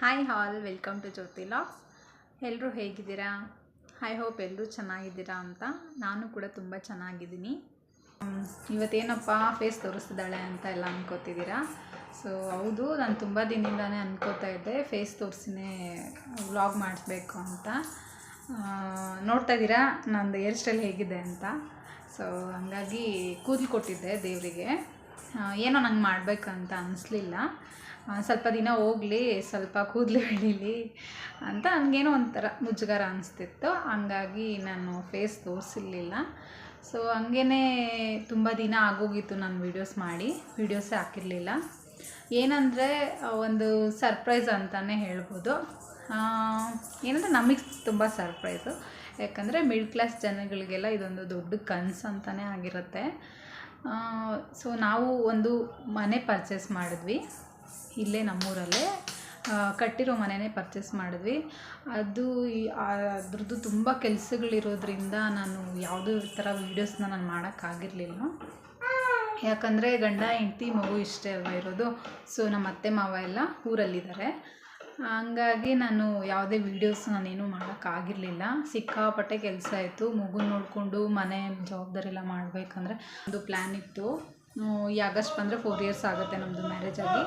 Hi all welcome to Jyothi logs ಎಲ್ಲರೂ ಹೇಗಿದ್ದೀರಾ? I hope ಎಲ್ಲರೂ ಚೆನ್ನಾಗಿದ್ದೀರಾ ಅಂತ. ನಾನು ಕೂಡ ತುಂಬ ಚೆನ್ನಾಗಿದ್ದೀನಿ. ಇವತ್ತೇನಪ್ಪ ಫೇಸ್ ತೋರಿಸ್ತಿದ್ದಾಳೆ ಅಂತ ಎಲ್ಲ ಅನ್ಕೋತಿದ್ದೀರಾ? ಸೊ ಹೌದು, ನಾನು ತುಂಬ ದಿನದಿಂದನೇ ಅನ್ಕೋತಾ ಇದ್ದೆ ಫೇಸ್ ತೋರಿಸಿನೇ ವ್ಲಾಗ್ ಮಾಡಿಸ್ಬೇಕು ಅಂತ. ನೋಡ್ತಾ ಇದ್ದೀರಾ? ನಂದು ಹೇರ್ ಸ್ಟೈಲ್ ಹೇಗಿದೆ ಅಂತ. ಸೊ ಹಂಗಾಗಿ ಕೂದಲು ಕೊಟ್ಟಿದ್ದೆ ದೇವರಿಗೆ. ಏನೋ ನಂಗೆ ಮಾಡಬೇಕಂತ ಅನಿಸ್ಲಿಲ್ಲ. ಸ್ವಲ್ಪ ದಿನ ಹೋಗಲಿ, ಸ್ವಲ್ಪ ಕೂದಲು ಬೆಳೀಲಿ ಅಂತ ನನಗೇನೋ ಒಂಥರ ಮುಜುಗರ ಅನಿಸ್ತಿತ್ತು. ಹಂಗಾಗಿ ನಾನು ಫೇಸ್ ತೋರಿಸಿರ್ಲಿಲ್ಲ. ಸೊ ಹಂಗೇ ತುಂಬ ದಿನ ಆಗೋಗಿತ್ತು ನಾನು ವೀಡಿಯೋಸ್ ಮಾಡಿ. ವೀಡಿಯೋಸೇ ಹಾಕಿರಲಿಲ್ಲ. ಏನಂದರೆ ಒಂದು ಸರ್ಪ್ರೈಸ್ ಅಂತಲೇ ಹೇಳ್ಬೋದು. ಏನಂದರೆ ನಮಗೆ ತುಂಬ ಸರ್ಪ್ರೈಸು ಯಾಕಂದರೆ ಮಿಡ್ ಕ್ಲಾಸ್ ಜನಗಳಿಗೆಲ್ಲ ಇದೊಂದು ದೊಡ್ಡ ಕನ್ಸು ಅಂತಲೇ ಆಗಿರುತ್ತೆ. ಸೊ ನಾವು ಒಂದು ಮನೆ ಪರ್ಚೇಸ್ ಮಾಡಿದ್ವಿ. ಇಲ್ಲೇ ನಮ್ಮೂರಲ್ಲೇ ಕಟ್ಟಿರೋ ಮನೆಯೇ ಪರ್ಚೇಸ್ ಮಾಡಿದ್ವಿ. ಅದು ಅದ್ರದ್ದು ತುಂಬ ಕೆಲಸಗಳಿರೋದ್ರಿಂದ ನಾನು ಯಾವುದೂ ಥರ ವೀಡಿಯೋಸ್ನ ನಾನು ಮಾಡೋಕ್ಕಾಗಿರಲಿಲ್ಲ ಯಾಕಂದರೆ ಗಂಡ, ಹೆಂಡ್ತಿ, ಮಗು ಇಷ್ಟೇ ಅಲ್ವ ಇರೋದು. ಸೊ ನಮ್ಮ ಅತ್ತೆ, ಮಾವ ಎಲ್ಲ ಊರಲ್ಲಿದ್ದಾರೆ. ಹಂಗಾಗಿ ನಾನು ಯಾವುದೇ ವೀಡಿಯೋಸ್ ನಾನೇನು ಮಾಡೋಕ್ಕಾಗಿರಲಿಲ್ಲ ಸಿಕ್ಕಾಪಟ್ಟೆ ಕೆಲಸ ಇತ್ತು ಮಗು ನೋಡಿಕೊಂಡು ಮನೆ ಜವಾಬ್ದಾರಿ ಎಲ್ಲ ಮಾಡಬೇಕಂದ್ರೆ ಒಂದು ಪ್ಲ್ಯಾನ್ ಇತ್ತು. ಈ ಆಗಸ್ಟ್ ಬಂದರೆ ಫೋರ್ ಇಯರ್ಸ್ ಆಗುತ್ತೆ ನಮ್ಮದು ಮ್ಯಾರೇಜ್ ಆಗಿ.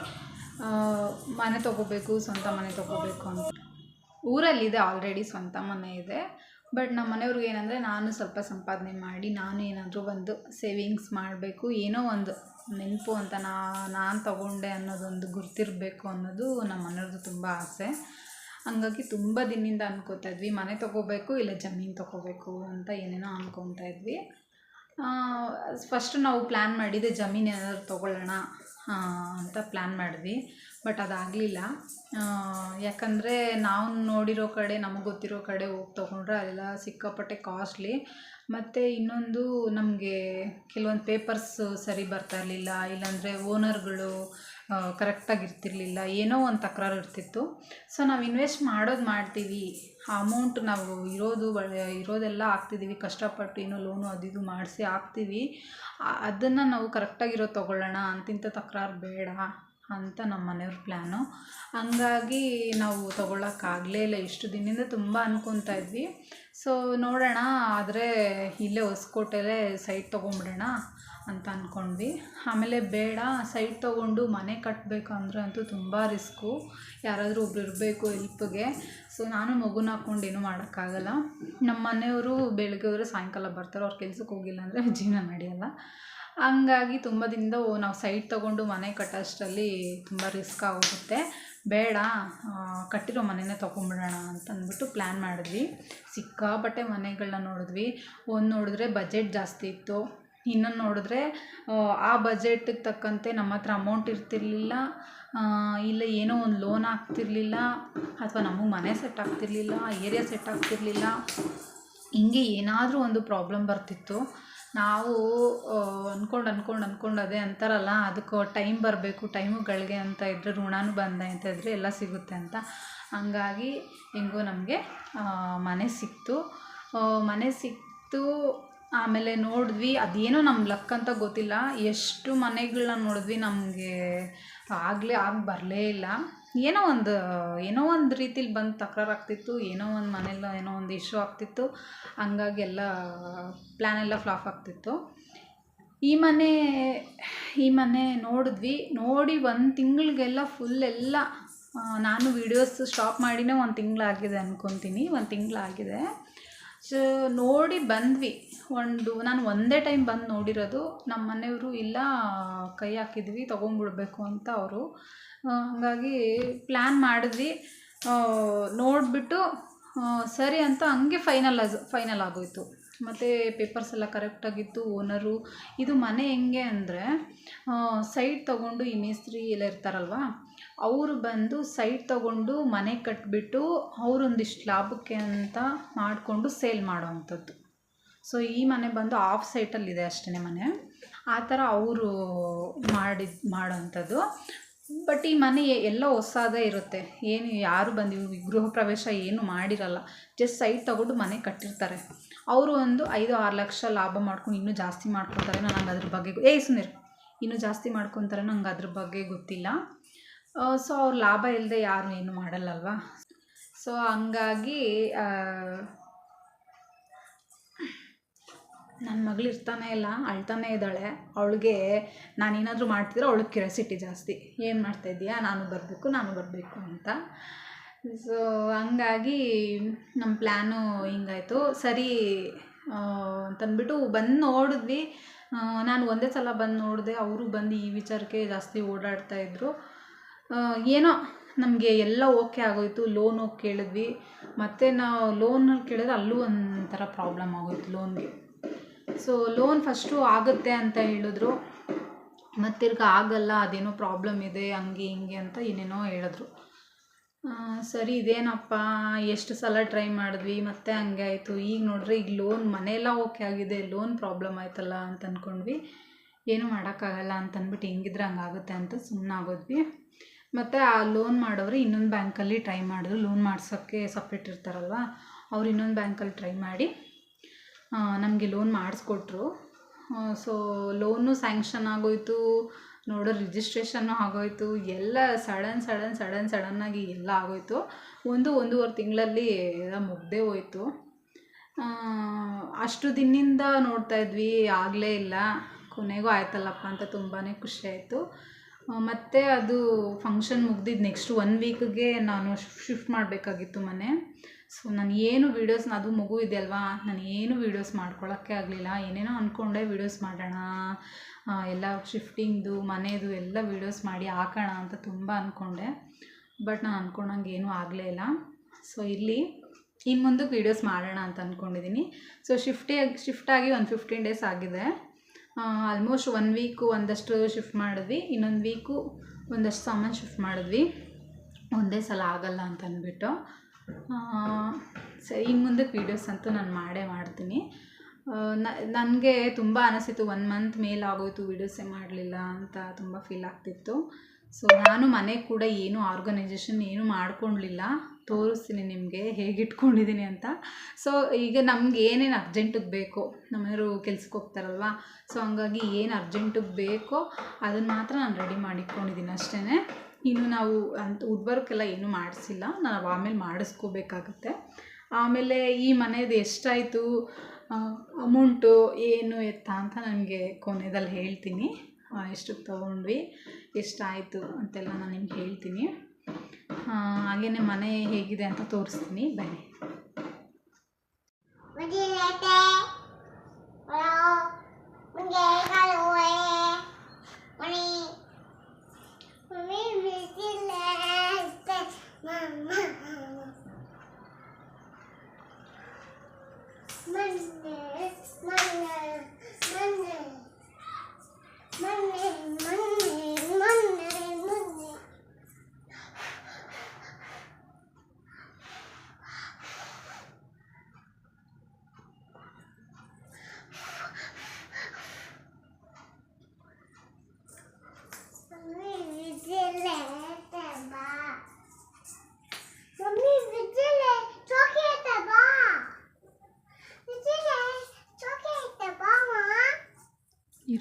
ಮನೆ ತೊಗೋಬೇಕು, ಸ್ವಂತ ಮನೆ ತೊಗೋಬೇಕು ಅಂತ. ಊರಲ್ಲಿದೆ ಆಲ್ರೆಡಿ ಸ್ವಂತ ಮನೆ ಇದೆ. ಬಟ್ ನಮ್ಮ ಮನೆಯವ್ರಿಗೆ ಏನಂದರೆ, ನಾನು ಸ್ವಲ್ಪ ಸಂಪಾದನೆ ಮಾಡಿ, ನಾನು ಏನಾದರೂ ಒಂದು ಸೇವಿಂಗ್ಸ್ ಮಾಡಬೇಕು, ಏನೋ ಒಂದು ನೆನಪು ಅಂತ ನಾ, ನಾನು ತಗೊಂಡೆ ಅನ್ನೋದೊಂದು ಗುರ್ತಿರಬೇಕು ಅನ್ನೋದು ನಮ್ಮ ಮನೆಯವ್ರದ್ದು ತುಂಬ ಆಸೆ. ಹಂಗಾಗಿ ತುಂಬ ದಿನದಿಂದ ಅಂದ್ಕೋತಾ ಇದ್ವಿ, ಮನೆ ತೊಗೋಬೇಕು ಇಲ್ಲ ಜಮೀನು ತೊಗೋಬೇಕು ಅಂತ ಏನೇನೋ ಅನ್ಕೊತಾ ಇದ್ವಿ. ಫಸ್ಟ್ ನಾವು ಪ್ಲ್ಯಾನ್ ಮಾಡಿದ್ದೆ ಜಮೀನು ಏನಾದರೂ ತೊಗೊಳ್ಳೋಣ ಅಂತ ಪ್ಲ್ಯಾನ್ ಮಾಡಿದ್ವಿ. ಬಟ್ ಅದಾಗಲಿಲ್ಲ. ಯಾಕಂದರೆ ನಾವು ನೋಡಿರೋ ಕಡೆ, ನಮಗೆ ಗೊತ್ತಿರೋ ಕಡೆ ಹೋಗಿ ತೊಗೊಂಡ್ರೆ ಅಲ್ಲೆಲ್ಲ ಸಿಕ್ಕಾಪಟ್ಟೆ ಕಾಸ್ಟ್ಲಿ ಮತ್ತು ಇನ್ನೊಂದು ನಮಗೆ ಕೆಲವೊಂದು ಪೇಪರ್ಸ್ ಸರಿ ಬರ್ತಾ ಇರಲಿಲ್ಲ. ಇಲ್ಲಾಂದರೆ ಓನರ್ಗಳು ಕರೆಕ್ಟಾಗಿ ಇರ್ತಿರ್ಲಿಲ್ಲ ಏನೋ ಒಂದು ತಕರಾರು ಇರ್ತಿತ್ತು. ಸೊ ನಾವು ಇನ್ವೆಸ್ಟ್ ಮಾಡೋದು ಮಾಡ್ತೀವಿ. ಅಮೌಂಟ್ ನಾವು ಇರೋದು ಇರೋದೆಲ್ಲ ಹಾಕ್ತಿದ್ದೀವಿ ಕಷ್ಟಪಟ್ಟು ಏನೋ ಲೋನು ಅದು ಇದು ಮಾಡಿಸಿ ಹಾಕ್ತೀವಿ ಅದನ್ನು ನಾವು ಕರೆಕ್ಟಾಗಿರೋ ತೊಗೊಳ್ಳೋಣ. ಅಂತಿಂಥ ತಕರಾರು ಬೇಡ ಅಂತ ನಮ್ಮ ಮನೆಯವ್ರ ಪ್ಲ್ಯಾನು ಹಂಗಾಗಿ ನಾವು ತೊಗೊಳಕ್ಕಾಗಲೇ ಇಲ್ಲ. ಇಷ್ಟು ದಿನದಿಂದ ತುಂಬ ಅನ್ಕೊತಾ ಇದ್ವಿ. ಸೊ ನೋಡೋಣ. ಆದರೆ ಇಲ್ಲೇ ಹೊಸ್ಕೋಟೆಲೇ ಸೈಟ್ ತೊಗೊಂಬಿಡೋಣ ಅಂತ ಅಂದ್ಕೊಂಡ್ವಿ ಆಮೇಲೆ ಬೇಡ, ಸೈಟ್ ತೊಗೊಂಡು ಮನೆ ಕಟ್ಟಬೇಕಂದ್ರೆ ಅಂತೂ ತುಂಬ ರಿಸ್ಕು. ಯಾರಾದರೂ ಒಬ್ರು ಇರಬೇಕು ಹೆಲ್ಪ್ಗೆ. ಸೊ ನಾನು ಮಗುನ ಹಾಕ್ಕೊಂಡು ಏನೂ ಮಾಡೋಕ್ಕಾಗಲ್ಲ. ನಮ್ಮ ಮನೆಯವರು ಬೆಳಗ್ಗೆ ಹೋದರೆ ಸಾಯಂಕಾಲ ಬರ್ತಾರೆ, ಅವ್ರ ಕೆಲ್ಸಕ್ಕೆ ಹೋಗಿಲ್ಲ ಅಂದರೆ ಜೀವನ ನಡೆಯಲ್ಲ. ಹಂಗಾಗಿ ತುಂಬ ದಿನದ ನಾವು ಸೈಟ್ ತೊಗೊಂಡು ಮನೆ ಕಟ್ಟೋಷ್ಟರಲ್ಲಿ ತುಂಬ ರಿಸ್ಕ್ ಆಗೋಗುತ್ತೆ. ಬೇಡ ಕಟ್ಟಿರೋ ಮನೆನೇ ತೊಗೊಂಬಿಡೋಣ ಅಂತ ಅಂದ್ಬಿಟ್ಟು ಪ್ಲ್ಯಾನ್ ಮಾಡಿದ್ವಿ. ಸಿಕ್ಕಾಪಟ್ಟೆ ಮನೆಗಳನ್ನ ನೋಡಿದ್ವಿ. ಒಂದು ನೋಡಿದ್ರೆ ಬಜೆಟ್ ಜಾಸ್ತಿ ಇತ್ತು. ಇನ್ನೊಂದು ನೋಡಿದ್ರೆ ಆ, ಬಜೆಟ್ಗೆ ತಕ್ಕಂತೆ ನಮ್ಮ ಹತ್ರ ಅಮೌಂಟ್ ಇರ್ತಿರ್ಲಿಲ್ಲ. ಇಲ್ಲ ಏನೋ ಒಂದು ಲೋನ್ ಆಗ್ತಿರ್ಲಿಲ್ಲ ಅಥವಾ ನಮಗೆ ಮನೆ ಸೆಟ್ ಆಗ್ತಿರ್ಲಿಲ್ಲ ಏರಿಯಾ ಸೆಟ್ ಆಗ್ತಿರ್ಲಿಲ್ಲ ಹಿಂಗೆ ಏನಾದರೂ ಒಂದು ಪ್ರಾಬ್ಲಮ್ ಬರ್ತಿತ್ತು. ನಾವು ಅಂದ್ಕೊಂಡು ಅಂದ್ಕೊಂಡು ಅಂದ್ಕೊಂಡು ಅದೇ ಅಂತಾರಲ್ಲ ಅದಕ್ಕೆ ಟೈಮ್ ಬರಬೇಕು ಟೈಮುಗಳಿಗೆ ಅಂತ ಇದ್ದರೆ ಋಣನೂ ಬಂದ ಅಂತ ಇದ್ದರೆ ಎಲ್ಲ ಸಿಗುತ್ತೆ ಅಂತ. ಹಂಗಾಗಿ ಹೆಂಗೋ ನಮಗೆ ಮನೆ ಸಿಕ್ತು. ಮನೆ ಸಿಕ್ತು ಆಮೇಲೆ ನೋಡಿದ್ವಿ, ಅದೇನೋ ನಮ್ಮ ಲಕ್ ಅಂತ ಗೊತ್ತಿಲ್ಲ. ಎಷ್ಟು ಮನೆಗಳನ್ನ ನೋಡಿದ್ವಿ, ನಮಗೆ ಆಗಲೇ ಆಗಿ ಬರಲೇ ಇಲ್ಲ. ಏನೋ ಒಂದು ಏನೋ ಒಂದು ರೀತಿಲಿ ಬಂದು ತಕರಾರು ಆಗ್ತಿತ್ತು, ಏನೋ ಒಂದು ಮನೇಲಿ ಏನೋ ಒಂದು ಇಶ್ಯೂ ಆಗ್ತಿತ್ತು. ಹಂಗಾಗಿ ಎಲ್ಲ ಪ್ಲ್ಯಾನ್ ಎಲ್ಲ ಫ್ಲಾಪ್ ಆಗ್ತಿತ್ತು. ಈ ಮನೆ ಈ ಮನೆ ನೋಡಿದ್ವಿ. ನೋಡಿ ಒಂದು ತಿಂಗಳಿಗೆಲ್ಲ ಫುಲ್ ಎಲ್ಲ ನಾನು ವೀಡಿಯೋಸ್ ಸ್ಟಾಪ್ ಮಾಡಿನೇ ಒಂದು ತಿಂಗಳಾಗಿದೆ ಅಂದ್ಕೊತೀನಿ ಒಂದು ತಿಂಗಳಾಗಿದೆ. ಸೊ ನೋಡಿ ಬಂದ್ವಿ. ಒಂದು, ನಾನು ಒಂದೇ ಟೈಮ್ ಬಂದು ನೋಡಿರೋದು ನಮ್ಮ ಮನೆಯವರು ಇಲ್ಲ, ಕೈ ಹಾಕಿದ್ವಿ ತೊಗೊಂಬಿಡ್ಬೇಕು ಅಂತ ಅವರು. ಹಾಗಾಗಿ ಪ್ಲ್ಯಾನ್ ಮಾಡಿದ್ವಿ. ನೋಡಿಬಿಟ್ಟು ಸರಿ ಅಂತ ಹಂಗೆ ಫೈನಲ್ ಫೈನಲ್ ಆಗೋಯ್ತು. ಮತ್ತು ಪೇಪರ್ಸ್ ಎಲ್ಲ ಕರೆಕ್ಟಾಗಿತ್ತು ಓನರು ಇದು ಮನೆ ಹೆಂಗೆ ಅಂದರೆ ಸೈಟ್ ತೊಗೊಂಡು ಈ ಮೇಸ್ತ್ರಿ ಎಲ್ಲ ಇರ್ತಾರಲ್ವ ಅವರು ಬಂದು ಸೈಟ್ ತಗೊಂಡು ಮನೆ ಕಟ್ಟಿಬಿಟ್ಟು ಅವರೊಂದಿಷ್ಟು ಲಾಭಕ್ಕೆ ಅಂತ ಮಾಡಿಕೊಂಡು ಸೇಲ್ ಮಾಡೋವಂಥದ್ದು. ಸೊ, ಈ ಮನೆ ಬಂದು ಆಫ್ ಸೈಟಲ್ಲಿದೆ ಅಷ್ಟೇ ಮನೆ. ಆ ಥರ ಅವರು ಮಾಡಿದ, ಮಾಡೋವಂಥದ್ದು. ಬಟ್ ಈ ಮನೆ ಎಲ್ಲ ಹೊಸದೇ ಇರುತ್ತೆ. ಏನು, ಯಾರು ಬಂದು ಗೃಹ ಪ್ರವೇಶ ಏನು ಮಾಡಿರಲ್ಲ. ಜಸ್ಟ್ ಸೈಟ್ ತಗೊಂಡು ಮನೆ ಕಟ್ಟಿರ್ತಾರೆ. ಅವರು ಒಂದು ಐದು, ಆರು ಲಕ್ಷ ಲಾಭ ಮಾಡ್ಕೊಂಡು ಇನ್ನೂ ಜಾಸ್ತಿ ಮಾಡ್ಕೊತಾರೆ. ನನಗೆ ಅದ್ರ ಬಗ್ಗೆ ಏ ಸುಂದರ್, ಇನ್ನೂ ಜಾಸ್ತಿ ಮಾಡ್ಕೊತಾರೆ ನಂಗೆ ಅದ್ರ ಬಗ್ಗೆ ಗೊತ್ತಿಲ್ಲ. ಸೊ ಅವ್ರು ಲಾಭ ಇಲ್ಲದೆ ಯಾರು ಏನು ಮಾಡಲ್ಲಲ್ವಾ? ಸೊ ಹಂಗಾಗಿ ನನ್ನ ಮಗಳು ಇರ್ತಾನೆ ಇಲ್ಲ ಅಳ್ತಾನೆ ಇದ್ದಾಳೆ. ಅವಳಿಗೆ ನಾನೇನಾದರೂ ಮಾಡ್ತಿದ್ರೆ ಅವಳಿಗೆ ಕ್ಯೂರಿಯಾಸಿಟಿ ಜಾಸ್ತಿ. ಏನು ಮಾಡ್ತಾಯಿದ್ದೀಯಾ ನಾನು ಬರಬೇಕು ನಾನು ಬರಬೇಕು ಅಂತ. ಸೊ ಹಂಗಾಗಿ ನಮ್ಮ ಪ್ಲ್ಯಾನು ಹಿಂಗಾಯಿತು. ಸರಿ ಅಂತಂದ್ಬಿಟ್ಟು ಬಂದು ನೋಡಿದ್ವಿ. ನಾನು ಒಂದೇ ಸಲ ಬಂದು ನೋಡಿದೆ ಅವರು ಬಂದು ಈ ವಿಚಾರಕ್ಕೆ ಜಾಸ್ತಿ ಓಡಾಡ್ತಾ ಇದ್ರು. ಆ, ಏನೋ ನಮಗೆ ಎಲ್ಲ ಓಕೆ ಆಗೋಯ್ತು ಲೋನ್ ಕೇಳಿದ್ವಿ. ಮತ್ತು ನಾವು ಲೋನಲ್ಲಿ ಕೇಳಿದ್ರೆ ಅಲ್ಲೂ ಒಂಥರ ಪ್ರಾಬ್ಲಮ್ ಆಗೋಯ್ತು ಲೋನ್ಗೆ ಸೊ ಲೋನ್ ಫಸ್ಟು ಆಗುತ್ತೆ ಅಂತ ಹೇಳಿದ್ರು. ಮತ್ತು ತಿರ್ಗಿ ಆಗಲ್ಲ, ಅದೇನೋ ಪ್ರಾಬ್ಲಮ್ ಇದೆ, ಹಂಗೆ ಹಿಂಗೆ ಅಂತ ಏನೇನೋ ಹೇಳಿದ್ರು. ಸರಿ ಇದೇನಪ್ಪ, ಎಷ್ಟು ಸಲ ಟ್ರೈ ಮಾಡಿದ್ವಿ, ಮತ್ತೆ ಹಂಗೆ ಆಯಿತು. ಈಗ ನೋಡ್ರಿ, ಈಗ ಲೋನ್ ಮನೆಯೆಲ್ಲ ಓಕೆ ಆಗಿದೆ ಲೋನ್ ಪ್ರಾಬ್ಲಮ್ ಆಯ್ತಲ್ಲ ಅಂತ ಅಂದ್ಕೊಂಡ್ವಿ ಏನೂ ಮಾಡೋಕ್ಕಾಗಲ್ಲ ಅಂತ ಅಂದ್ಬಿಟ್ಟು ಹೆಂಗಿದ್ರೆ ಹಂಗಾಗುತ್ತೆ ಅಂತ ಸುಮ್ಮನಾಗೋದ್ವಿ ಮತ್ತು ಆ ಲೋನ್ ಮಾಡೋರು ಇನ್ನೊಂದು ಬ್ಯಾಂಕಲ್ಲಿ ಟ್ರೈ ಮಾಡಿದ್ರು. ಲೋನ್ ಮಾಡ್ಸೋಕ್ಕೆ ಸಪ್ರೇಟ್ ಇರ್ತಾರಲ್ವ? ಅವ್ರು ಇನ್ನೊಂದು ಬ್ಯಾಂಕಲ್ಲಿ ಟ್ರೈ ಮಾಡಿ ನಮಗೆ ಲೋನ್ ಮಾಡಿಸ್ಕೊಟ್ರು. ಸೊ ಲೋನು ಸ್ಯಾಂಕ್ಷನ್ ಆಗೋಯ್ತು. ನೋಡೋ ರಿಜಿಸ್ಟ್ರೇಷನ್ನು ಆಗೋಯ್ತು. ಎಲ್ಲ ಸಡನ್ ಸಡನ್ ಸಡನ್ ಸಡನ್ನಾಗಿ ಎಲ್ಲ ಆಗೋಯ್ತು. ಒಂದು ಒಂದೂವರೆ ತಿಂಗಳಲ್ಲಿ ಎಲ್ಲ ಮುಗ್ದೇ ಹೋಯ್ತು. ಅಷ್ಟು ದಿನದಿಂದ ನೋಡ್ತಾ ಇದ್ವಿ. ಆಗಲೇ ಇಲ್ಲ. ಕೊನೆಗೂ ಆಯ್ತಲ್ಲಪ್ಪ ಅಂತ ತುಂಬಾ ಖುಷಿ ಆಯಿತು. ಮತ್ತು ಅದು ಫಂಕ್ಷನ್ ಮುಗ್ದಿದ್ದು ನೆಕ್ಸ್ಟ್ ಒನ್ ವೀಕ್ಗೆ ನಾನು ಶಿಫ್ಟ್ ಮಾಡಬೇಕಾಗಿತ್ತು ಮನೆ. ಸೊ ನಾನು ಏನು ವೀಡಿಯೋಸ್ ಅದು ಮಗು ಇದೆ ಅಲ್ವಾ? ನಾನು ಏನು ವೀಡಿಯೋಸ್ ಮಾಡ್ಕೊಳ್ಳೋಕ್ಕೆ ಆಗಲಿಲ್ಲ. ಏನೇನೋ ಅಂದ್ಕೊಂಡೆ ವೀಡಿಯೋಸ್ ಮಾಡೋಣ. ಎಲ್ಲ ಶಿಫ್ಟಿಂಗ್ದು ಮನೆದು ಎಲ್ಲ ವೀಡಿಯೋಸ್ ಮಾಡಿ ಹಾಕೋಣ ಅಂತ ತುಂಬ ಅಂದ್ಕೊಂಡೆ ಬಟ್ ನಾನು ಅಂದ್ಕೊಂಡಂಗೆ ಏನೂ ಆಗಲೇ ಇಲ್ಲ. ಸೊ ಇಲ್ಲಿ ಇನ್ನು ಮುಂದಕ್ಕೆ ವೀಡಿಯೋಸ್ ಮಾಡೋಣ ಅಂತ ಅಂದ್ಕೊಂಡಿದ್ದೀನಿ ಸೊ ಶಿಫ್ಟಿ ಶಿಫ್ಟಾಗಿ ಒಂದು ಫಿಫ್ಟೀನ್ ಡೇಸ್ ಆಗಿದೆ. ಆಲ್ಮೋಸ್ಟ್ ಒನ್ ವೀಕು ಒಂದಷ್ಟು ಶಿಫ್ಟ್ ಮಾಡಿದ್ವಿ, ಇನ್ನೊಂದು ವೀಕು ಒಂದಷ್ಟು ಸಾಮಾನು ಶಿಫ್ಟ್ ಮಾಡಿದ್ವಿ. ಒಂದೇ ಸಲ ಆಗಲ್ಲ ಅಂತ ಅಂದ್ಬಿಟ್ಟು. ಸರಿ ಇನ್ನು ಮುಂದಕ್ಕೆ ವೀಡಿಯೋಸ್ ಅಂತೂ ನಾನು ಮಾಡೇ ಮಾಡ್ತೀನಿ. ನನಗೆ ತುಂಬ ಅನಿಸಿತ್ತು ಒನ್ ಮಂತ್ ಮೇಲೆ ಆಗೋಯ್ತು ವೀಡಿಯೋಸೇ ಮಾಡಲಿಲ್ಲ ಅಂತ ತುಂಬ ಫೀಲ್ ಆಗ್ತಿತ್ತು. ಸೊ ನಾನು ಮನೆ ಕೂಡ ಏನು ಆರ್ಗನೈಜೇಷನ್ ಏನು ಮಾಡ್ಕೊಳ್ಲಿಲ್ಲ ತೋರಿಸ್ತೀನಿ ನಿಮಗೆ ಹೇಗೆ ಇಟ್ಕೊಂಡಿದ್ದೀನಿ ಅಂತ. ಸೊ ಈಗ ನಮ್ಗೆ ಏನೇನು ಅರ್ಜೆಂಟಿಗೆ ಬೇಕೋ, ನಮ್ಮನೆಯವರು ಕೆಲ್ಸಕ್ಕೆ ಹೋಗ್ತಾರಲ್ವ? ಸೊ ಹಂಗಾಗಿ ಏನು ಅರ್ಜೆಂಟಿಗೆ ಬೇಕೋ ಅದನ್ನು ಮಾತ್ರ ನಾನು ರೆಡಿ ಮಾಡಿಟ್ಕೊಂಡಿದ್ದೀನಿ ಅಷ್ಟೇ ಇನ್ನು ನಾವು ಅಂತ ವುಡ್ ವರ್ಕೆಲ್ಲ ಏನೂ ಮಾಡಿಸಿಲ್ಲ. ನಾವು ಆಮೇಲೆ ಮಾಡಿಸ್ಕೋಬೇಕಾಗತ್ತೆ. ಆಮೇಲೆ ಈ ಮನೆಯದು ಎಷ್ಟಾಯಿತು ಅಮೌಂಟು ಏನು ಎತ್ತ ಅಂತ ನನಗೆ ಕೊನೆಯಲ್ಲಿ ಹೇಳ್ತೀನಿ. ಎಷ್ಟಕ್ಕೆ ತೊಗೊಂಡ್ವಿ. ಎಷ್ಟಾಯಿತು ಅಂತೆಲ್ಲ ನಾನು ನಿಮ್ಗೆ ಹೇಳ್ತೀನಿ. ಹಾಗೆಯೇ ಮನೆ ಹೇಗಿದೆ ಅಂತ ತೋರಿಸ್ತೀನಿ. ಬನ್ನಿ.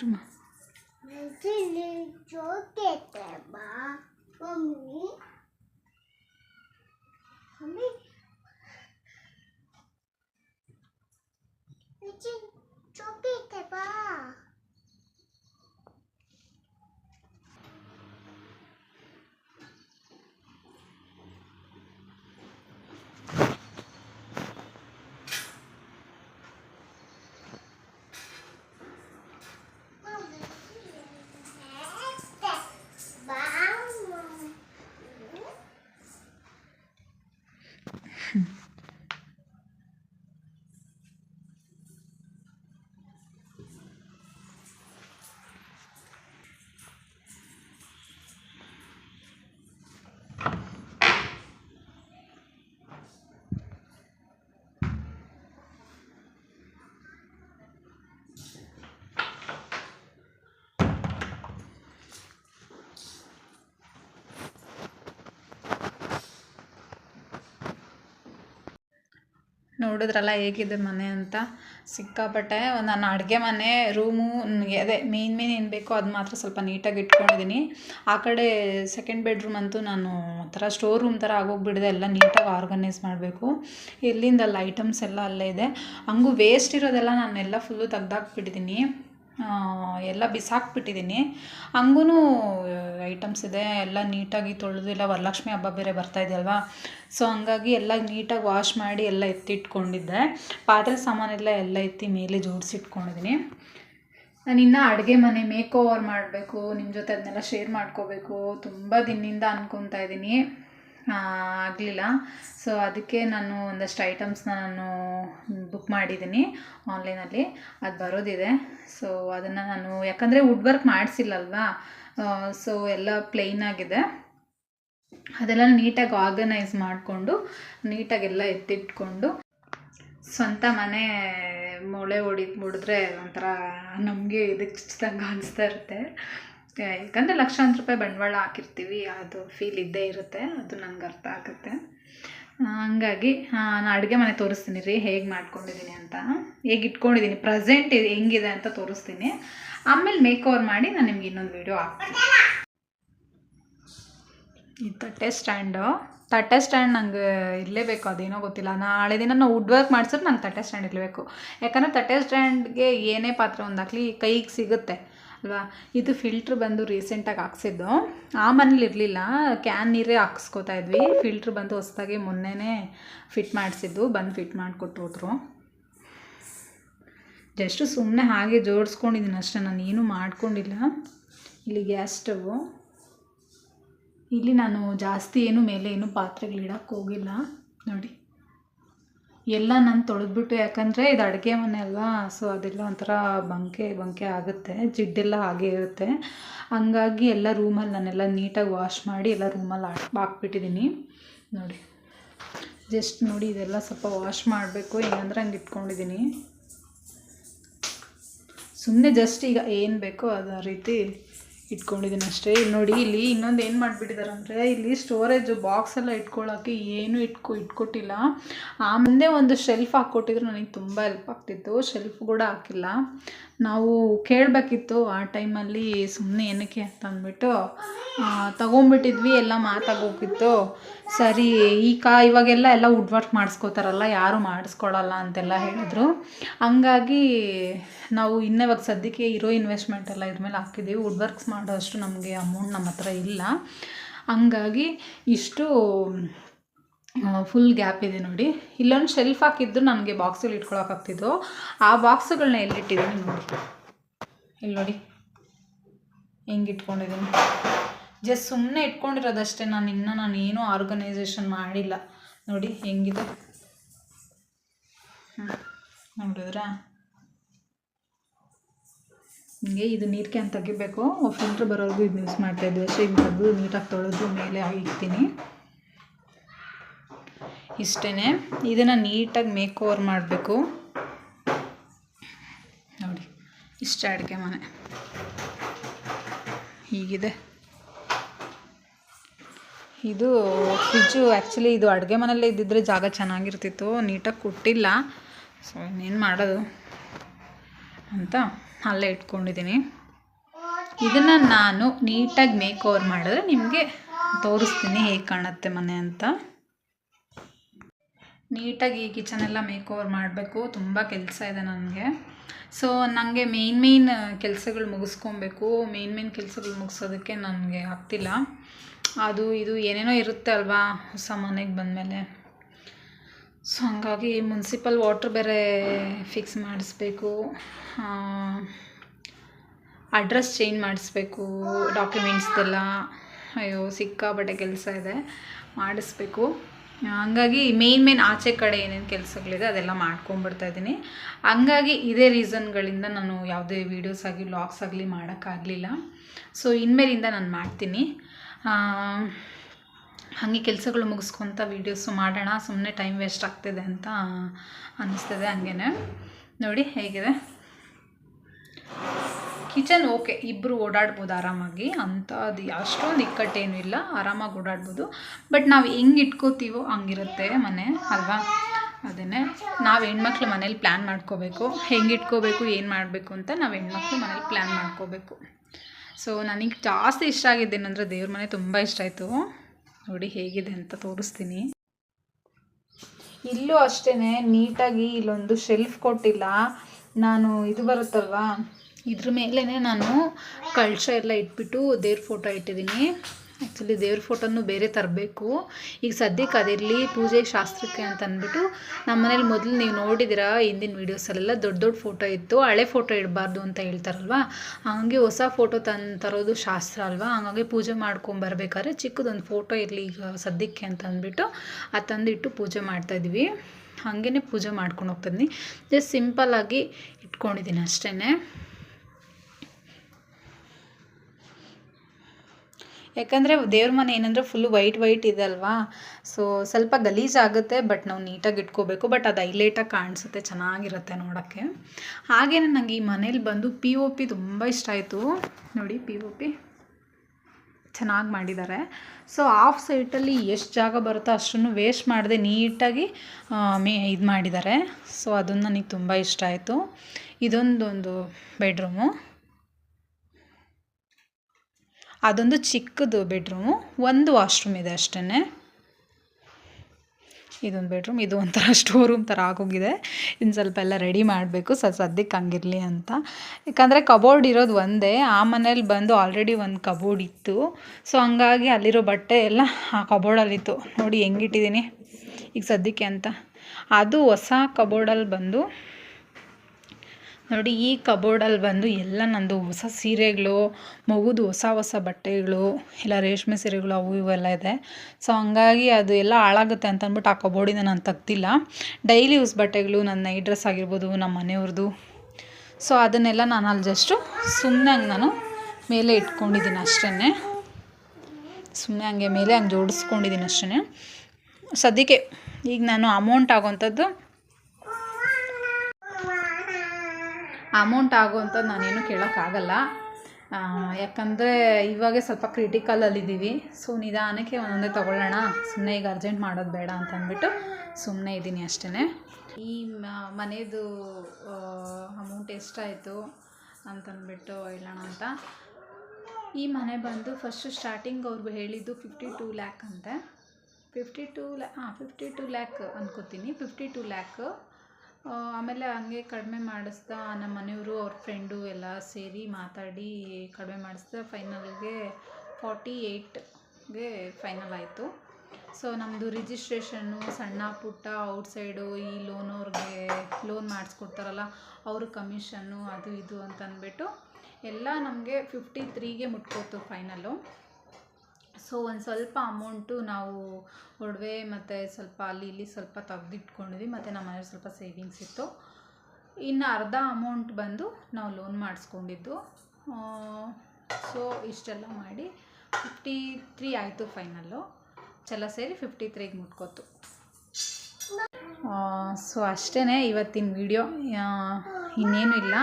Kırma. Seni çok ettim ha. Mami. Mami. Için ನೋಡಿದ್ರಲ್ಲ ಹೇಗಿದೆ ಮನೆ ಅಂತ ಸಿಕ್ಕಾಪಟ್ಟೆ. ನಾನು ಅಡುಗೆ ಮನೆ, ರೂಮು ಅದೇ ಮೇನ್ ಮೇನ್ ಏನು ಬೇಕೋ ಅದು ಮಾತ್ರ ಸ್ವಲ್ಪ ನೀಟಾಗಿ ಇಟ್ಕೊಂಡಿದ್ದೀನಿ ಆ ಕಡೆ ಸೆಕೆಂಡ್ ಬೆಡ್ರೂಮ್ ಅಂತೂ ನಾನು ಒಂಥರ ಸ್ಟೋರ್ ರೂಮ್ ಥರ ಆಗೋಗ್ಬಿಡಿದೆ, ಎಲ್ಲ ನೀಟಾಗಿ ಆರ್ಗನೈಸ್ ಮಾಡಬೇಕು. ಇಲ್ಲಿಂದ ಅಲ್ಲಿ ಐಟಮ್ಸ್ ಎಲ್ಲ ಅಲ್ಲೇ ಇದೆ. ಹಂಗೂ ವೇಸ್ಟ್ ಇರೋದೆಲ್ಲ ನಾನೆಲ್ಲ ಫುಲ್ಲು ತೆಗ್ದಾಕ್ಬಿಟ್ಟಿದ್ದೀನಿ ಎಲ್ಲ ಬಿಸಾಕ್ಬಿಟ್ಟಿದ್ದೀನಿ. ಹಂಗೂ ಐಟಮ್ಸ್ ಇದೆ, ಎಲ್ಲ ನೀಟಾಗಿ ತೊಳೆದು, ಇಲ್ಲ ವರಲಕ್ಷ್ಮಿ ಹಬ್ಬ ಬೇರೆ ಬರ್ತಾ ಇದೆಯಲ್ವಾ? ಸೊ ಹಂಗಾಗಿ ಎಲ್ಲ ನೀಟಾಗಿ ವಾಶ್ ಮಾಡಿ ಎಲ್ಲ ಎತ್ತಿಟ್ಕೊಂಡಿದ್ದೆ. ಪಾತ್ರೆ ಸಾಮಾನೆಲ್ಲ ಎಲ್ಲ ಎತ್ತಿ ಮೇಲೆ ಜೋಡಿಸಿಟ್ಕೊಂಡಿದ್ದೀನಿ. ನಾನು ಇನ್ನೂ ಅಡುಗೆ ಮನೆ ಮೇಕ್ ಓವರ್ ಮಾಡಬೇಕು ನಿಮ್ಮ ಜೊತೆ ಅದನ್ನೆಲ್ಲ ಶೇರ್ ಮಾಡ್ಕೋಬೇಕು. ತುಂಬ ದಿನದಿಂದ ಅಂದ್ಕೊತಾ ಇದ್ದೀನಿ ಆಗಲಿಲ್ಲ. ಸೊ ಅದಕ್ಕೆ ನಾನು ಒಂದಷ್ಟು ಐಟಮ್ಸ್ನ ನಾನು ಬುಕ್ ಮಾಡಿದ್ದೀನಿ ಆನ್ಲೈನಲ್ಲಿ ಅದು ಬರೋದಿದೆ. ಸೊ ಅದನ್ನು ನಾನು, ಯಾಕಂದರೆ ವುಡ್ ವರ್ಕ್ ಮಾಡಿಸಿಲ್ಲಲ್ವಾ ಸೊ ಎಲ್ಲ ಪ್ಲೈನ್ ಆಗಿದೆ. ಅದೆಲ್ಲ ನೀಟಾಗಿ ಆರ್ಗನೈಸ್ ಮಾಡಿಕೊಂಡು ನೀಟಾಗೆಲ್ಲ ಎತ್ತಿಟ್ಕೊಂಡು, ಸ್ವಂತ ಮನೆ ಮೊಳೆ ಹೊಡಿ ಹೊಡೆದ್ರೆ ಒಂಥರ ನಮಗೆ ಇದಕ್ಕೆ ಅನಿಸ್ತಾ ಇರುತ್ತೆ. ಯಾಕಂದರೆ ಲಕ್ಷಾಂತರ ರೂಪಾಯಿ ಬಂಡವಾಳ ಹಾಕಿರ್ತೀವಿ, ಅದು ಫೀಲ್ ಇದ್ದೇ ಇರುತ್ತೆ, ಅದು ನನಗೆ ಅರ್ಥ ಆಗುತ್ತೆ. ಹಂಗಾಗಿ ನಾನು ಅಡುಗೆ ಮನೆ ತೋರಿಸ್ತೀನಿ ರೀ, ಹೇಗೆ ಮಾಡ್ಕೊಂಡಿದ್ದೀನಿ ಅಂತ. ಹೇಗೆ ಇಟ್ಕೊಂಡಿದ್ದೀನಿ ಪ್ರೆಸೆಂಟ್ ಹೆಂಗಿದೆ ಅಂತ ತೋರಿಸ್ತೀನಿ. ಆಮೇಲೆ ಮೇಕ್ ಓವರ್ ಮಾಡಿ ನಾನು ನಿಮ್ಗೆ ಇನ್ನೊಂದು ವೀಡಿಯೋ ಹಾಕ್ತೀನಿ. ಈ ತಟ್ಟೆ ಸ್ಟ್ಯಾಂಡು ತಟ್ಟೆ ಸ್ಟ್ಯಾಂಡ್ ನಂಗೆ ಇರಲೇಬೇಕು, ಅದೇನೋ ಗೊತ್ತಿಲ್ಲ. ನಾಳೆ ದಿನ ನಾವು ವುಡ್ ವರ್ಕ್ ಮಾಡಿಸಿದ್ರೆ ನಂಗೆ ತಟ್ಟೆ ಸ್ಟ್ಯಾಂಡ್ ಇರಲೇಬೇಕು. ಯಾಕಂದರೆ ತಟ್ಟೆ ಸ್ಟ್ಯಾಂಡ್ಗೆ ಏನೇ ಪಾತ್ರೆ ಒಂದು ಹಾಕ್ಲಿ, ಕೈಗೆ ಸಿಗುತ್ತೆ. ಅಲ್ವಾ? ಇದು ಫಿಲ್ಟ್ರ್ ಬಂದು ರೀಸೆಂಟಾಗಿ ಹಾಕ್ಸಿದ್ದು. ಆ ಮನೇಲಿ ಇರಲಿಲ್ಲ. ಕ್ಯಾನ್ ನೀರೇ ಹಾಕ್ಸ್ಕೊತಾ ಇದ್ವಿ. ಫಿಲ್ಟ್ರ್ ಬಂದು ಹೊಸ್ದಾಗಿ ಮೊನ್ನೆನೇ ಫಿಟ್ ಮಾಡಿಸಿದ್ದು. ಬಂದು ಫಿಟ್ ಮಾಡಿಕೊಟ್ಟು ಹೋದ್ರು. ಜಸ್ಟ್ ಸುಮ್ಮನೆ ಹಾಗೆ ಜೋಡಿಸ್ಕೊಂಡಿದ್ದೀನಿ ಅಷ್ಟೇ. ನಾನು ಏನೂ ಮಾಡ್ಕೊಂಡಿಲ್ಲ. ಇಲ್ಲಿ ಗ್ಯಾಸ್ ಸ್ಟವ್ವು ಇಲ್ಲಿ ನಾನು ಜಾಸ್ತಿ ಏನು ಮೇಲೆ ಏನು ಪಾತ್ರೆಗಳು ಇಡಕ್ಕೆ ಹೋಗಿಲ್ಲ. ನೋಡಿ. ಎಲ್ಲ ನಾನು ತೊಳೆದ್ಬಿಟ್ಟು, ಯಾಕಂದರೆ ಇದು ಅಡುಗೆ ಮನೆ ಅಲ್ವಾ ಸೊ ಅದೆಲ್ಲ ಒಂಥರ ಬಂಕೆ ಬಂಕೆ ಆಗುತ್ತೆ, ಜಿಡ್ಡೆಲ್ಲ ಹಾಗೆ ಇರುತ್ತೆ. ಹಂಗಾಗಿ ಎಲ್ಲ ರೂಮಲ್ಲಿ ನಾನೆಲ್ಲ ನೀಟಾಗಿ ವಾಶ್ ಮಾಡಿ ಎಲ್ಲ ರೂಮಲ್ಲಿ ಹಾಕ್ ಹಾಕ್ಬಿಟ್ಟಿದ್ದೀನಿ ನೋಡಿ ಜಸ್ಟ್ ನೋಡಿ ಇದೆಲ್ಲ ಸ್ವಲ್ಪ ವಾಶ್ ಮಾಡಬೇಕು ಏನಂದ್ರೆ ಹಂಗೆ ಇಟ್ಕೊಂಡಿದ್ದೀನಿ ಸುಮ್ಮನೆ ಜಸ್ಟ್ ಈಗ ಏನು ಬೇಕೋ ಅದೇ ರೀತಿ ಇಟ್ಕೊಂಡಿದ್ದೀನಿ ಅಷ್ಟೇ. ಇಲ್ಲಿ ನೋಡಿ, ಇಲ್ಲಿ ಇನ್ನೊಂದು ಏನು ಮಾಡಿಬಿಟ್ಟಿದ್ದಾರೆ ಅಂದರೆ, ಇಲ್ಲಿ ಸ್ಟೋರೇಜು ಬಾಕ್ಸ್ ಎಲ್ಲ ಇಟ್ಕೊಳ್ಳೋಕ್ಕೆ ಏನು ಇಟ್ಕೊ, ಇಟ್ಕೊಟ್ಟಿಲ್ಲ. ಆ ಮುಂದೆ ಒಂದು ಶೆಲ್ಫ್ ಹಾಕ್ಕೊಟ್ಟಿದ್ರು, ನನಗೆ ತುಂಬ ಹೆಲ್ಪ್ ಆಗ್ತಿತ್ತು. ಶೆಲ್ಫ್ ಕೂಡ ಹಾಕಿಲ್ಲ. ನಾವು ಕೇಳಬೇಕಿತ್ತು ಆ ಟೈಮಲ್ಲಿ ಸುಮ್ಮನೆ ಏನಕ್ಕೆ ಅಂತ ಅಂದ್ಬಿಟ್ಟು ತಗೊಂಬಿಟ್ಟಿದ್ವಿ ಎಲ್ಲ ಮಾತಾಗೋಗಿತ್ತು ಸರಿ ಈ ಕಾ ಇವಾಗೆಲ್ಲ ಎಲ್ಲ ವುಡ್ ವರ್ಕ್ ಮಾಡಿಸ್ಕೋತಾರಲ್ಲ, ಯಾರು ಮಾಡಿಸ್ಕೊಳಲ್ಲ ಅಂತೆಲ್ಲ ಹೇಳಿದ್ರು. ಹಂಗಾಗಿ ನಾವು ಇನ್ನೂ ಇವಾಗ ಸದ್ಯಕ್ಕೆ ಇರೋ ಇನ್ವೆಸ್ಟ್ಮೆಂಟ್ ಎಲ್ಲ ಇದ್ರ ಮೇಲೆ ಹಾಕಿದ್ದೀವಿ. ವುಡ್ ವರ್ಕ್ಸ್ ಮಾಡೋ ಅಷ್ಟು ನಮಗೆ ಅಮೌಂಟ್ ನಮ್ಮ ಹತ್ರ ಇಲ್ಲ. ಹಂಗಾಗಿ ಇಷ್ಟು ಫುಲ್ ಗ್ಯಾಪ್ ಇದೆ ನೋಡಿ. ಇಲ್ಲೊಂದು ಶೆಲ್ಫ್ ಹಾಕಿದ್ದು ನನಗೆ ಬಾಕ್ಸಲ್ಲಿ ಇಟ್ಕೊಳಕ್ಕಾಗ್ತಿದ್ದು ಆ ಬಾಕ್ಸುಗಳನ್ನ ಎಲ್ಲಿಟ್ಟಿದ್ದೀನಿ ನೋಡಿ. ಇಲ್ಲಿ ನೋಡಿ. ಹೆಂಗೆ ಇಟ್ಕೊಂಡಿದ್ದೀನಿ. ಜಸ್ಟ್ ಸುಮ್ಮನೆ ಇಟ್ಕೊಂಡಿರೋದಷ್ಟೇ. ನಾನು ಇನ್ನೂ ನಾನು ಏನೂ ಆರ್ಗನೈಸೇಷನ್ ಮಾಡಿಲ್ಲ. ನೋಡಿ, ಹೆಂಗಿದೆ. ನೋಡಿದ್ರಾ? ಹಿಂಗೆ ಇದು ನೀರು ಕ್ಯಾನ್ ತೆಗಿಬೇಕು. ಫಿಲ್ಟ್ರ್ ಬರೋವರೆಗೂ ಇದು ಯೂಸ್ ಮಾಡ್ತಾಯಿದ್ದೆ ಅಷ್ಟೇ ತೆಗೆದು ನೀಟಾಗಿ ತೊಳೆದು ಮೇಲೆ ಇಡ್ತೀನಿ. ಇಷ್ಟೇ ಇದನ್ನು ನೀಟಾಗಿ ಮೇಕ್ ಓವರ್ ಮಾಡಬೇಕು. ನೋಡಿ, ಇಷ್ಟ ಅಡುಗೆ ಮನೆ. ಹೀಗಿದೆ. ಇದು ಫ್ರಿಜ್ಜು ಆ್ಯಕ್ಚುಲಿ ಇದು ಅಡುಗೆ ಮನೆಯಲ್ಲೇ ಇದ್ದಿದ್ರೆ ಜಾಗ ಚೆನ್ನಾಗಿರ್ತಿತ್ತು. ನೀಟಾಗಿ ಕೊಟ್ಟಿಲ್ಲ. ಸೊ ಇನ್ನೇನು ಮಾಡೋದು ಅಂತ ಅಲ್ಲೇ ಇಟ್ಕೊಂಡಿದ್ದೀನಿ. ಇದನ್ನು ನಾನು ನೀಟಾಗಿ ಮೇಕ್ ಓವರ್ ಮಾಡಿದ್ರೆ ನಿಮಗೆ ತೋರಿಸ್ತೀನಿ ಹೇಗೆ ಕಾಣುತ್ತೆ ಮನೆ ಅಂತ. ನೀಟಾಗಿ ಈ ಕಿಚನ್ ಎಲ್ಲ ಮೇಕ್ ಓವರ್ ಮಾಡಬೇಕು. ತುಂಬ ಕೆಲಸ ಇದೆ ನನಗೆ. ಸೊ ನನಗೆ ಮೇಯ್ನ್ ಮೇಯ್ನ್ ಕೆಲಸಗಳು ಮುಗಿಸ್ಕೊಬೇಕು. ಮೇಯ್ನ್ ಮೇಯ್ನ್ ಕೆಲಸಗಳು ಮುಗಿಸೋದಕ್ಕೆ ನನಗೆ ಆಗ್ತಿಲ್ಲ. ಅದು ಇದು ಏನೇನೋ ಇರುತ್ತೆ ಅಲ್ವಾ ಹೊಸ ಮನೆಗೆ ಬಂದಮೇಲೆ. ಸೊ ಹಂಗಾಗಿ ಮುನ್ಸಿಪಲ್ ವಾಟ್ರ್ ಬೇರೆ ಫಿಕ್ಸ್ ಮಾಡಿಸ್ಬೇಕು. ಅಡ್ರೆಸ್ ಚೇಂಜ್ ಮಾಡಿಸ್ಬೇಕು ಡಾಕ್ಯುಮೆಂಟ್ಸ್ದೆಲ್ಲ ಅಯ್ಯೋ, ಸಿಕ್ಕಾಪಟ್ಟೆ ಕೆಲಸ ಇದೆ. ಮಾಡಿಸ್ಬೇಕು. ಹಂಗಾಗಿ ಮೇನ್ ಮೇನ್ ಆಚೆ ಕಡೆ ಏನೇನು ಕೆಲಸಗಳಿದೆ ಅದೆಲ್ಲ ಮಾಡ್ಕೊಂಬಿಡ್ತಾ ಇದ್ದೀನಿ. ಹಂಗಾಗಿ ಇದೇ ರೀಸನ್ಗಳಿಂದ ನಾನು ಯಾವುದೇ ವೀಡಿಯೋಸ್ ಆಗಲಿ ವ್ಲಾಗ್ಸ್ ಆಗಲಿ ಮಾಡೋಕ್ಕಾಗಲಿಲ್ಲ. ಸೊ ಇನ್ಮೇಲಿಂದ ನಾನು ಮಾಡ್ತೀನಿ. ಹಾಗೆ ಕೆಲಸಗಳು ಮುಗಿಸ್ಕೊತ ವೀಡಿಯೋಸು ಮಾಡೋಣ ಸುಮ್ಮನೆ ಟೈಮ್ ವೇಸ್ಟ್ ಆಗ್ತಿದೆ ಅಂತ ಅನ್ನಿಸ್ತದೆ ಹಂಗೆ ನೋಡಿ ಹೇಗಿದೆ. ಕಿಚನ್ ಓಕೆ ಇಬ್ಬರು ಓಡಾಡ್ಬೋದು ಆರಾಮಾಗಿ. ಅಂಥದ್ದು ಅಷ್ಟೊಂದು ಇಕ್ಕಟ್ಟೇನೂ ಇಲ್ಲ. ಆರಾಮಾಗಿ ಓಡಾಡ್ಬೋದು. ಬಟ್ ನಾವು ಹೆಂಗೆ ಇಟ್ಕೋತೀವೋ ಹಂಗಿರುತ್ತೆ ಮನೆ, ಅಲ್ವಾ? ಅದನ್ನೇ. ನಾವು ಹೆಣ್ಮಕ್ಳು ಮನೇಲಿ ಪ್ಲ್ಯಾನ್ ಮಾಡ್ಕೋಬೇಕು. ಹೆಂಗೆ ಇಟ್ಕೋಬೇಕು, ಏನು ಮಾಡಬೇಕು ಅಂತ ನಾವು ಹೆಣ್ಮಕ್ಳು ಮನೇಲಿ ಪ್ಲ್ಯಾನ್ ಮಾಡ್ಕೋಬೇಕು. ಸೊ ನನಗೆ ಜಾಸ್ತಿ ಇಷ್ಟ ಆಗಿದ್ದೇನೆಂದರೆ ದೇವ್ರ ಮನೆ ತುಂಬ ಇಷ್ಟ ಆಯಿತು. ನೋಡಿ ಹೇಗಿದೆ ಅಂತ ತೋರಿಸ್ತೀನಿ. ಇಲ್ಲೂ ಅಷ್ಟೇ ನೀಟಾಗಿ ಇಲ್ಲೊಂದು ಶೆಲ್ಫ್ ಕೊಟ್ಟಿಲ್ಲ. ನಾನು ಇದು ಬರುತ್ತಲ್ವಾ? ಇದ್ರ ಮೇಲೇ ನಾನು ಕಳಶ ಎಲ್ಲ ಇಟ್ಬಿಟ್ಟು ದೇವ್ರ ಫೋಟೋ ಇಟ್ಟಿದ್ದೀನಿ. ಆ್ಯಕ್ಚುಲಿ ದೇವ್ರ ಫೋಟೋನು ಬೇರೆ ತರಬೇಕು. ಈಗ ಸದ್ಯಕ್ಕೆ ಅದಿರಲಿ ಪೂಜೆ ಶಾಸ್ತ್ರಕ್ಕೆ ಅಂತ ಅಂದ್ಬಿಟ್ಟು ನಮ್ಮ ಮನೇಲಿ ಮೊದಲು ನೀವು ನೋಡಿದಿರಾ ಹಿಂದಿನ ವೀಡಿಯೋಸಲ್ಲೆಲ್ಲ ದೊಡ್ಡ ದೊಡ್ಡ ಫೋಟೋ ಇತ್ತು. ಹಳೆ ಫೋಟೋ ಇಡಬಾರ್ದು ಅಂತ ಹೇಳ್ತಾರಲ್ವಾ? ಹಂಗೆ ಹೊಸ ಫೋಟೋ ತನ್ ತರೋದು ಶಾಸ್ತ್ರ ಅಲ್ವಾ? ಹಾಗಾಗಿ ಪೂಜೆ ಮಾಡ್ಕೊಂಬರ್ಬೇಕಾದ್ರೆ ಚಿಕ್ಕದೊಂದು ಫೋಟೋ ಇರಲಿ ಈಗ ಸದ್ಯಕ್ಕೆ ಅಂತ ಅಂದ್ಬಿಟ್ಟು ಅದು ತಂದಿಟ್ಟು ಪೂಜೆ ಮಾಡ್ತಾಯಿದ್ವಿ ಹಾಗೇ ಪೂಜೆ ಮಾಡ್ಕೊಂಡು ಹೋಗ್ತಿದ್ನಿ ಜಸ್ಟ್ ಸಿಂಪಲ್ಲಾಗಿ ಇಟ್ಕೊಂಡಿದ್ದೀನಿ ಅಷ್ಟೇ ಯಾಕಂದರೆ ದೇವ್ರ ಮನೆ ಏನಂದರೆ ಫುಲ್ಲು ವೈಟ್ ವೈಟ್ ಇದೆ ಅಲ್ವಾ? ಸೊ ಸ್ವಲ್ಪ ಗಲೀಜಾಗುತ್ತೆ ಬಟ್ ನಾವು ನೀಟಾಗಿ ಇಟ್ಕೋಬೇಕು. ಬಟ್ ಅದು ಹೈಲೈಟಾಗಿ ಕಾಣಿಸುತ್ತೆ, ಚೆನ್ನಾಗಿರುತ್ತೆ ನೋಡೋಕ್ಕೆ. ಹಾಗೆಯೇ ನನಗೆ ಈ ಮನೇಲಿ ಬಂದು ಪಿ ಒ ಪಿ ತುಂಬ ಇಷ್ಟ ಆಯಿತು. ನೋಡಿ ಪಿ ಒ ಪಿ ಚೆನ್ನಾಗಿ ಮಾಡಿದ್ದಾರೆ. ಸೊ ಆಫ್ ಸೈಟಲ್ಲಿ ಎಷ್ಟು ಜಾಗ ಬರುತ್ತೋ ಅಷ್ಟನ್ನು ವೇಸ್ಟ್ ಮಾಡದೆ ನೀಟಾಗಿ ಮೇ, ಇದು ಮಾಡಿದ್ದಾರೆ. ಸೊ ಅದೊಂದು ನನಗೆ ತುಂಬ ಇಷ್ಟ ಆಯಿತು. ಇದೊಂದೊಂದು ಬೆಡ್ರೂಮು ಅದೊಂದು ಚಿಕ್ಕದು ಬೆಡ್ರೂಮು ಒಂದು ವಾಶ್ರೂಮ್ ಇದೆ ಅಷ್ಟೇ ಇದೊಂದು ಬೆಡ್ರೂಮ್ ಇದು ಒಂಥರ ಸ್ಟೋರ್ ರೂಮ್ ಥರ ಆಗೋಗಿದೆ. ಇನ್ನು ಸ್ವಲ್ಪ ಎಲ್ಲ ರೆಡಿ ಮಾಡಬೇಕು. ಸ್ವಲ್ಪ ಸದ್ಯಕ್ಕೆ ಹಂಗಿರಲಿ ಅಂತ. ಯಾಕಂದರೆ ಕಬೋರ್ಡ್ ಇರೋದು ಒಂದೇ. ಆ ಮನೇಲಿ ಬಂದು ಆಲ್ರೆಡಿ ಒಂದು ಕಬೋರ್ಡ್ ಇತ್ತು. ಸೊ ಹಂಗಾಗಿ ಅಲ್ಲಿರೋ ಬಟ್ಟೆ ಎಲ್ಲ ಆ ಕಬೋರ್ಡಲ್ಲಿತ್ತು ನೋಡಿ ಹೆಂಗಿಟ್ಟಿದ್ದೀನಿ. ಈಗ ಸದ್ಯಕ್ಕೆ ಅಂತ. ಅದು ಹೊಸ ಕಬೋರ್ಡಲ್ಲಿ ಬಂದು ನೋಡಿ, ಈ ಕಬೋರ್ಡಲ್ಲಿ ಬಂದು ಎಲ್ಲ ನಂದು ಹೊಸ ಸೀರೆಗಳು, ಮಗುದು ಹೊಸ ಹೊಸ ಬಟ್ಟೆಗಳು ಇಲ್ಲ ರೇಷ್ಮೆ ಸೀರೆಗಳು ಅವು ಇವೆಲ್ಲ ಇದೆ. ಸೊ ಹಂಗಾಗಿ ಅದು ಎಲ್ಲ ಹಾಳಾಗುತ್ತೆ ಅಂತ ಅಂದ್ಬಿಟ್ಟು ಆ ಕಬೋರ್ಡಿಂದ ನಾನು ತೆಗ್ದಿಲ್ಲ. ಡೈಲಿ ಯೂಸ್ ಬಟ್ಟೆಗಳು, ನನ್ನ ನೈಟ್ ಡ್ರೆಸ್ ಆಗಿರ್ಬೋದು, ನಮ್ಮ ಮನೆಯವ್ರದ್ದು. ಸೊ ಅದನ್ನೆಲ್ಲ ನಾನು ಅಲ್ಲಿ ಜಸ್ಟು ಸುಮ್ಮನೆ ಹಂಗೆ ನಾನು ಮೇಲೆ ಇಟ್ಕೊಂಡಿದ್ದೀನಿ ಅಷ್ಟೇ ಸುಮ್ಮನೆ ಹಂಗೆ ಮೇಲೆ ಹಂಗೆ ಜೋಡಿಸ್ಕೊಂಡಿದ್ದೀನಿ ಅಷ್ಟೇ ಸದ್ಯಕ್ಕೆ ಈಗ ನಾನು ಅಮೌಂಟ್ ಆಗೋವಂಥದ್ದು ಅಮೌಂಟ್ ಆಗುವಂಥದ್ದು ನಾನೇನು ಕೇಳೋಕ್ಕಾಗಲ್ಲ. ಯಾಕಂದರೆ ಇವಾಗೆ ಸ್ವಲ್ಪ ಕ್ರಿಟಿಕಲಲ್ಲಿದ್ದೀವಿ ಸೊ ನಿಧಾನಕ್ಕೆ ಒಂದೊಂದೇ ತೊಗೊಳ್ಳೋಣ. ಸುಮ್ಮನೆ ಈಗ ಅರ್ಜೆಂಟ್ ಮಾಡೋದು ಬೇಡ ಅಂತ ಅಂದ್ಬಿಟ್ಟು ಸುಮ್ಮನೆ ಇದ್ದೀನಿ ಅಷ್ಟೇ ಈ ಮನೆಯದು ಅಮೌಂಟ್ ಎಷ್ಟಾಯಿತು ಅಂತಂದ್ಬಿಟ್ಟು ಹೇಳೋಣ ಅಂತ. ಈ ಮನೆ ಬಂದು ಫಸ್ಟು ಸ್ಟಾರ್ಟಿಂಗ್ ಅವ್ರಿಗೆ ಹೇಳಿದ್ದು ಫಿಫ್ಟಿ ಟೂ ಲ್ಯಾಕ್ ಅಂತೆ. ಫಿಫ್ಟಿ ಟೂ ಲ್ಯಾ ಹಾಂ ಫಿಫ್ಟಿ ಟೂ ಲ್ಯಾಕ್ ಅಂದ್ಕೋತೀನಿ ಫಿಫ್ಟಿ ಟೂ ಲ್ಯಾಕ್ ಆಮೇಲೆ ಹಂಗೆ ಕಡಿಮೆ ಮಾಡಿಸ್ತಾ ನಮ್ಮ ಮನೆಯವರು, ಅವ್ರ ಫ್ರೆಂಡು ಎಲ್ಲ ಸೇರಿ ಮಾತಾಡಿ ಕಡಿಮೆ ಮಾಡಿಸ್ತಾ ಫೈನಲ್ಗೆ ಫಾರ್ಟಿ ಏಯ್ಟ್ಗೆ ಫೈನಲ್ ಆಯಿತು. ಸೊ ನಮ್ಮದು ರಿಜಿಸ್ಟ್ರೇಷನ್ನು ಸಣ್ಣ ಪುಟ್ಟ ಔಟ್ಸೈಡು ಈ ಲೋನವ್ರಿಗೆ ಲೋನ್ ಮಾಡಿಸ್ಕೊಡ್ತಾರಲ್ಲ, ಅವ್ರ ಕಮಿಷನ್ನು ಅದು ಇದು ಅಂತ ಅಂದ್ಬಿಟ್ಟು ಎಲ್ಲ ನಮಗೆ ಫಿಫ್ಟಿ ತ್ರೀಗೆ ಮುಟ್ಕೋತು ಫೈನಲ್ಲು ಸೊ ಒಂದು ಸ್ವಲ್ಪ ಅಮೌಂಟು ನಾವು ಒಡವೆ ಮತ್ತು ಸ್ವಲ್ಪ ಅಲ್ಲಿ ಇಲ್ಲಿ ಸ್ವಲ್ಪ ತೆಗ್ದಿಟ್ಕೊಂಡ್ವಿ ಮತ್ತು ನಮ್ಮ ಮನೇಲಿ ಸ್ವಲ್ಪ ಸೇವಿಂಗ್ಸ್ ಇತ್ತು. ಇನ್ನು ಅರ್ಧ ಅಮೌಂಟ್ ಬಂದು ನಾವು ಲೋನ್ ಮಾಡಿಸ್ಕೊಂಡಿದ್ದು. ಸೊ ಇಷ್ಟೆಲ್ಲ ಮಾಡಿ ಫಿಫ್ಟಿ ತ್ರೀ ಆಯಿತು ಫೈನಲ್ಲು ಚೆಲ್ಲ ಸೇರಿ ಫಿಫ್ಟಿ ತ್ರೀಗೆ ಮುಟ್ಕೋತು ಸೊ ಅಷ್ಟೇ ಇವತ್ತಿನ ವಿಡಿಯೋ ಇನ್ನೇನು ಇಲ್ಲ.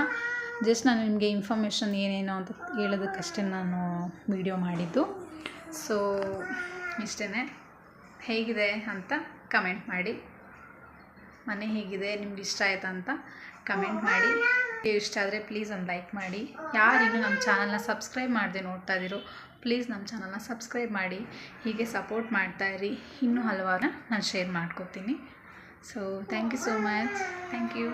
ಜಸ್ಟ್ ನಾನು ನಿಮಗೆ ಇನ್ಫಾರ್ಮೇಷನ್ ಏನೇನು ಅಂತ ಹೇಳೋದಕ್ಕಷ್ಟೇ ನಾನು ವಿಡಿಯೋ ಮಾಡಿದ್ದು. ಸೊ ಇಷ್ಟೇ ಹೇಗಿದೆ ಅಂತ ಕಮೆಂಟ್ ಮಾಡಿ. ಮನೆ ಹೇಗಿದೆ, ನಿಮ್ಗೆ ಇಷ್ಟ ಆಯ್ತಾ ಅಂತ ಕಮೆಂಟ್ ಮಾಡಿ. ಇಷ್ಟ ಆದರೆ ಪ್ಲೀಸ್ ಒಂದು ಲೈಕ್ ಮಾಡಿ. ಯಾರು ಇನ್ನೂ ನಮ್ಮ ಚಾನಲ್ನ ಸಬ್ಸ್ಕ್ರೈಬ್ ಮಾಡದೆ ನೋಡ್ತಾ ಇದ್ದೀರೋ ಪ್ಲೀಸ್ ನಮ್ಮ ಚಾನಲ್ನ ಸಬ್ಸ್ಕ್ರೈಬ್ ಮಾಡಿ. ಹೀಗೆ ಸಪೋರ್ಟ್ ಮಾಡ್ತಾಯಿರಿ ಇನ್ನೂ ಹಲವಾರು ನಾನು ಶೇರ್ ಮಾಡ್ಕೋತೀನಿ. So thank you so much thank you